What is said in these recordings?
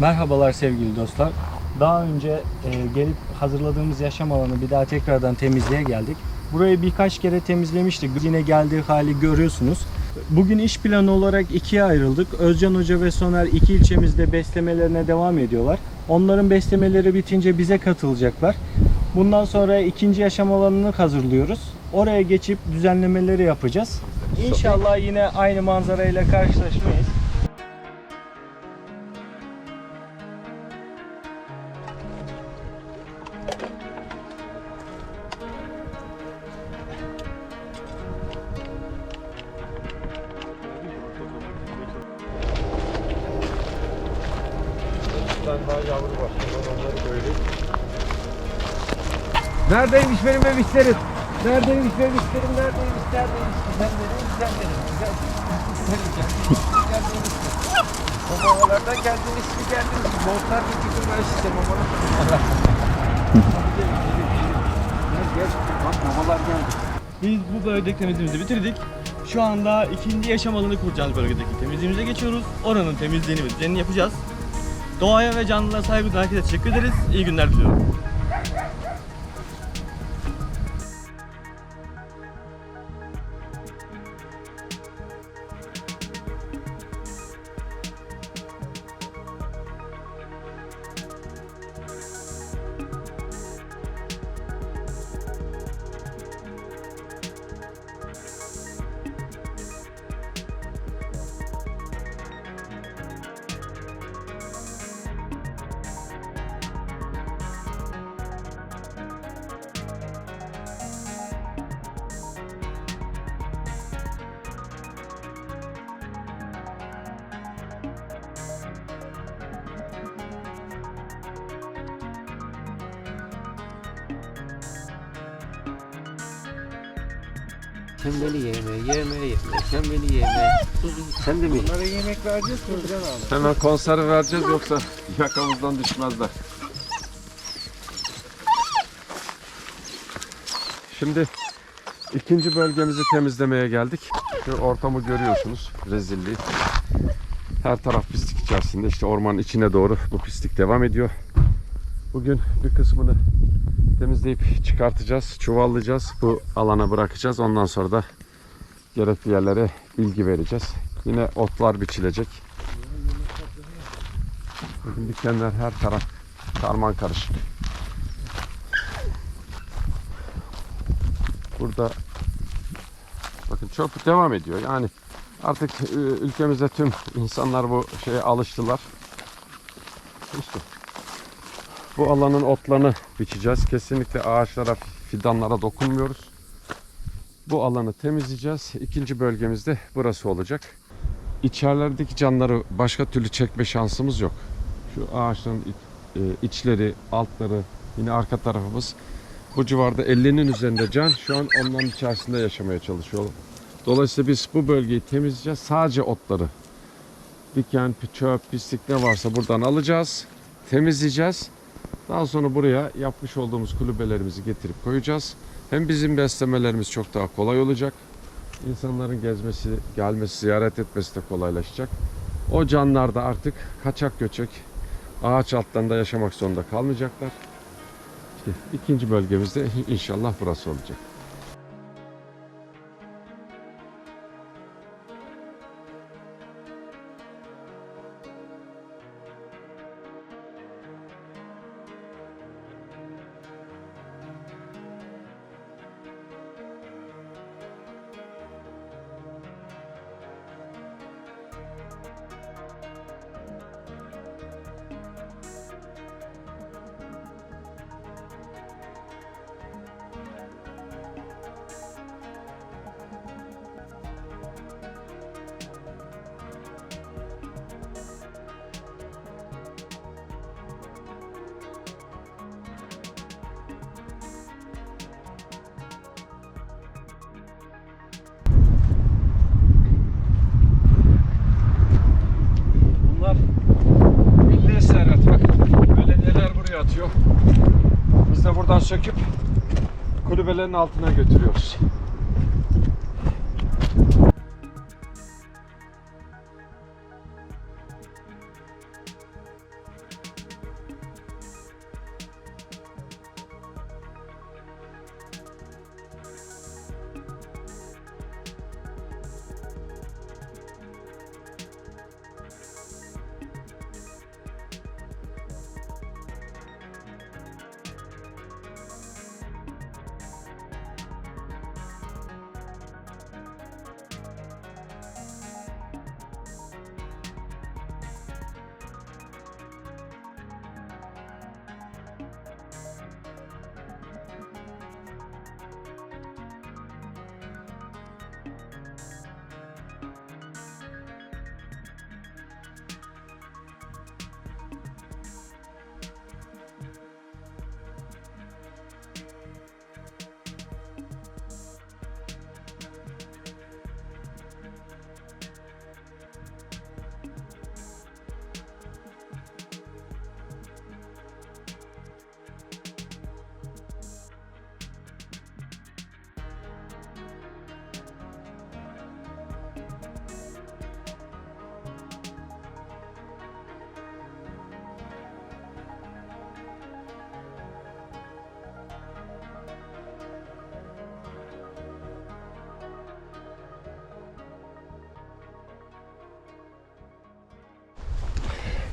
Merhabalar sevgili dostlar. Daha önce e, gelip hazırladığımız yaşam alanı bir daha tekrardan temizliğe geldik. Burayı birkaç kere temizlemiştik. Yine geldiği hali görüyorsunuz. Bugün iş planı olarak ikiye ayrıldık. Özcan Hoca ve Soner iki ilçemizde beslemelerine devam ediyorlar. Onların beslemeleri bitince bize katılacaklar. Bundan sonra ikinci yaşam alanını hazırlıyoruz. Oraya geçip düzenlemeleri yapacağız. İnşallah yine aynı manzarayla karşılaşmayız. Neredeymiş benim memişlerim? Neredeymiş memişlerim? Neredeymiş? Neredeymiş? Güzellerim, güzellerim. Güzellerim. Geldiniz. Babalardan geldiniz mi geldiniz? Montlar getirdim ben size babalar. Gel gel. Bak babalar geldi. Biz bu bölgedeki temizliğimizi bitirdik. Şu anda ikinci yaşam alanı kuracağız bölgedeki temizliğimize geçiyoruz. Oranın temizliğini düzenini yapacağız. Doğaya ve canlılara saygı duyan herkese teşekkür ederiz. İyi günler diliyorum. Sen beni yeme, yeme, yeme. Sen beni yeme. Sen de mi? Bunlara yemek vereceğiz Özcan abi. Hemen konserve vereceğiz yoksa yakamızdan düşmezler. Şimdi ikinci bölgemizi temizlemeye geldik. Şu ortamı görüyorsunuz. Rezilliği. Her taraf pislik içerisinde. İşte ormanın içine doğru bu pislik devam ediyor. Bugün bir kısmını temizleyip çıkartacağız. Çuvallayacağız. Bu alana bırakacağız. Ondan sonra da gerekli yerlere bilgi vereceğiz. Yine otlar biçilecek. Bakın dikenler her taraf karman karışık. Burada bakın çöp devam ediyor. Yani artık ülkemizde tüm insanlar bu şeye alıştılar. İşte bu alanın otlarını biçeceğiz. Kesinlikle ağaçlara, fidanlara dokunmuyoruz. Bu alanı temizleyeceğiz. İkinci bölgemizde burası olacak. İçerilerdeki canları başka türlü çekme şansımız yok. Şu ağaçların e, içleri, altları, yine arka tarafımız. Bu civarda 50'nin üzerinde can şu an onların içerisinde yaşamaya çalışıyor. Dolayısıyla biz bu bölgeyi temizleyeceğiz. Sadece otları, diken, çöp, pislik ne varsa buradan alacağız. Temizleyeceğiz. Daha sonra buraya yapmış olduğumuz kulübelerimizi getirip koyacağız. Hem bizim beslemelerimiz çok daha kolay olacak. İnsanların gezmesi, gelmesi, ziyaret etmesi de kolaylaşacak. O canlılar da artık kaçak göçek ağaç altlarında yaşamak zorunda kalmayacaklar. İşte ikinci bölgemizde inşallah burası olacak. Buradan söküp kulübelerin altına götürüyoruz.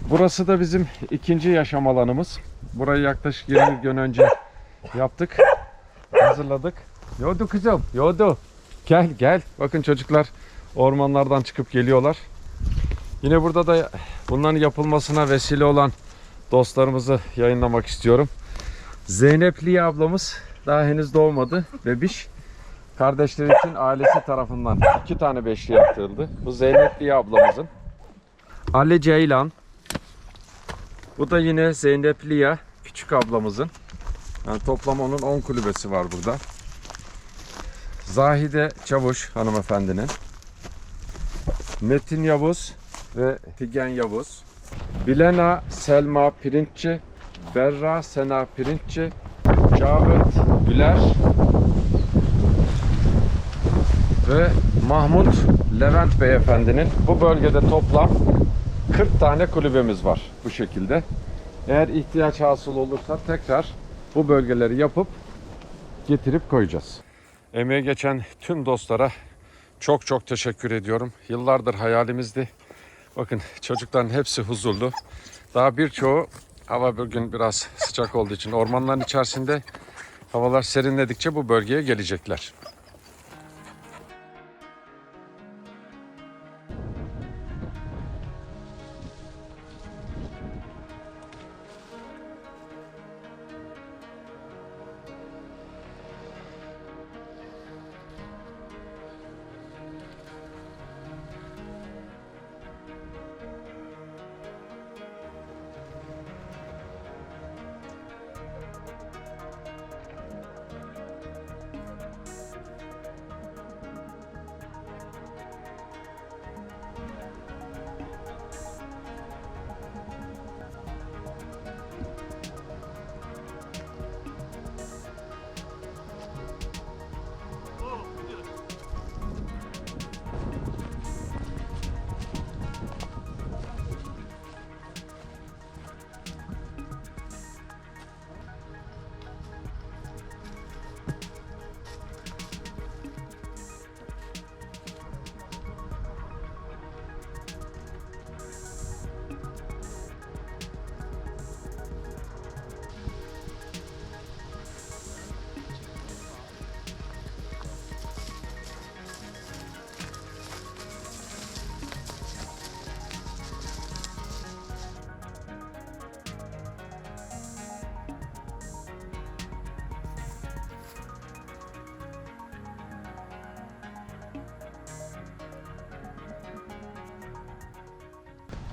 Burası da bizim ikinci yaşam alanımız. Burayı yaklaşık 20 gün önce yaptık. Hazırladık. Yodu kızım, yodu. Gel gel. Bakın çocuklar ormanlardan çıkıp geliyorlar. Yine burada da bunların yapılmasına vesile olan dostlarımızı yayınlamak istiyorum. Zeynep Liye ablamız daha henüz doğmadı. Bebiş. Kardeşleri için ailesi tarafından iki tane beşli yaptırıldı. Bu Zeynep Liye ablamızın. Ali Ceylan. Bu da yine Zeynep Liya küçük ablamızın. Yani toplam onun 10 kulübesi var burada. Zahide Çavuş hanımefendinin. Metin Yavuz ve Figen Yavuz. Bilena Selma Pirinççi. Berra Sena Pirinççi. Cavit Güler. Ve Mahmut Levent Beyefendinin bu bölgede toplam 40 tane kulübemiz var bu şekilde. Eğer ihtiyaç hasıl olursa tekrar bu bölgeleri yapıp getirip koyacağız. Emeğe geçen tüm dostlara çok çok teşekkür ediyorum. Yıllardır hayalimizdi. Bakın çocukların hepsi huzurlu. Daha birçoğu hava bugün biraz sıcak olduğu için ormanların içerisinde havalar serinledikçe bu bölgeye gelecekler.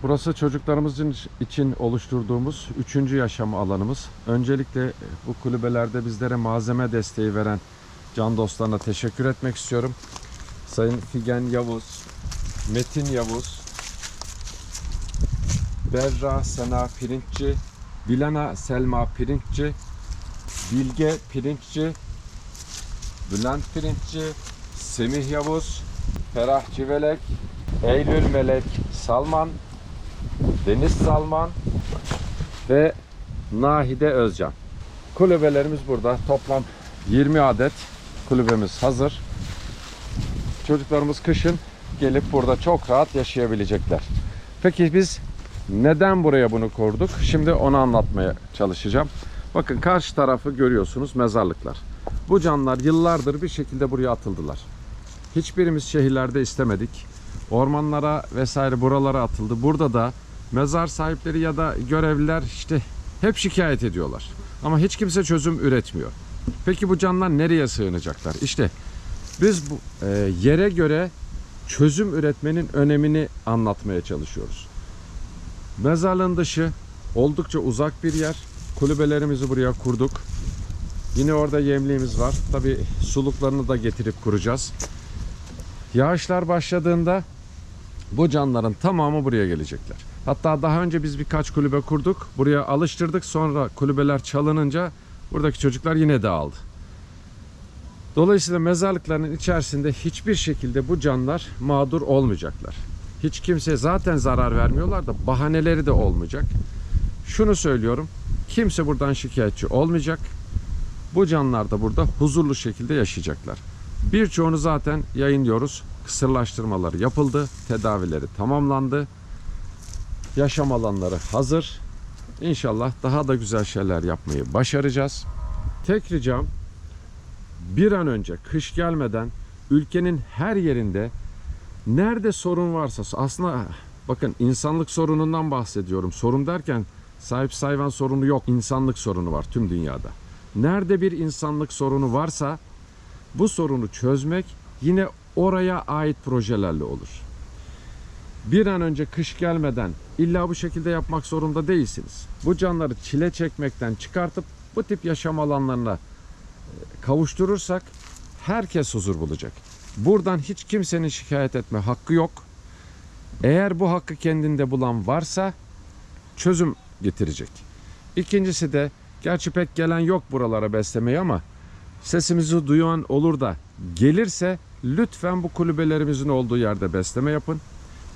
Burası çocuklarımızın için oluşturduğumuz üçüncü yaşam alanımız. Öncelikle e, bu kulübelerde bizlere malzeme desteği veren can dostlarına teşekkür etmek istiyorum. Sayın Figen Yavuz, Metin Yavuz, Berra Sena Pirinççi, Bilana Selma Pirinççi, Bilge Pirinççi, Bülent Pirinççi, Semih Yavuz, Ferah Civelek, Eylül Melek Salman, Deniz Salman ve Nahide Özcan. Kulübelerimiz burada. Toplam 20 adet kulübemiz hazır. Çocuklarımız kışın gelip burada çok rahat yaşayabilecekler. Peki biz neden buraya bunu kurduk? Şimdi onu anlatmaya çalışacağım. Bakın karşı tarafı görüyorsunuz mezarlıklar. Bu canlar yıllardır bir şekilde buraya atıldılar. Hiçbirimiz şehirlerde istemedik. Ormanlara vesaire buralara atıldı. Burada da mezar sahipleri ya da görevliler işte hep şikayet ediyorlar. Ama hiç kimse çözüm üretmiyor. Peki bu canlar nereye sığınacaklar? İşte biz bu e, yere göre çözüm üretmenin önemini anlatmaya çalışıyoruz. Mezarlığın dışı oldukça uzak bir yer. Kulübelerimizi buraya kurduk. Yine orada yemliğimiz var. Tabi suluklarını da getirip kuracağız. Yağışlar başladığında bu canların tamamı buraya gelecekler. Hatta daha önce biz birkaç kulübe kurduk. Buraya alıştırdık. Sonra kulübeler çalınınca buradaki çocuklar yine dağıldı. Dolayısıyla mezarlıkların içerisinde hiçbir şekilde bu canlar mağdur olmayacaklar. Hiç kimse zaten zarar vermiyorlar da bahaneleri de olmayacak. Şunu söylüyorum. Kimse buradan şikayetçi olmayacak. Bu canlar da burada huzurlu şekilde yaşayacaklar. Birçoğunu zaten yayınlıyoruz. Kısırlaştırmaları yapıldı. Tedavileri tamamlandı. Yaşam alanları hazır. İnşallah daha da güzel şeyler yapmayı başaracağız. Tek ricam bir an önce kış gelmeden ülkenin her yerinde nerede sorun varsa aslında bakın insanlık sorunundan bahsediyorum. Sorun derken sahip hayvan sorunu yok. insanlık sorunu var tüm dünyada. Nerede bir insanlık sorunu varsa bu sorunu çözmek yine oraya ait projelerle olur. Bir an önce kış gelmeden illa bu şekilde yapmak zorunda değilsiniz. Bu canları çile çekmekten çıkartıp bu tip yaşam alanlarına e, kavuşturursak herkes huzur bulacak. Buradan hiç kimsenin şikayet etme hakkı yok. Eğer bu hakkı kendinde bulan varsa çözüm getirecek. İkincisi de gerçi pek gelen yok buralara beslemeye ama sesimizi duyan olur da gelirse lütfen bu kulübelerimizin olduğu yerde besleme yapın.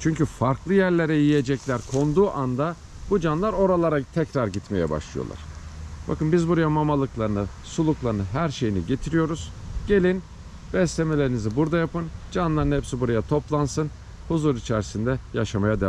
Çünkü farklı yerlere yiyecekler konduğu anda bu canlar oralara tekrar gitmeye başlıyorlar. Bakın biz buraya mamalıklarını, suluklarını, her şeyini getiriyoruz. Gelin beslemelerinizi burada yapın. Canların hepsi buraya toplansın. Huzur içerisinde yaşamaya devam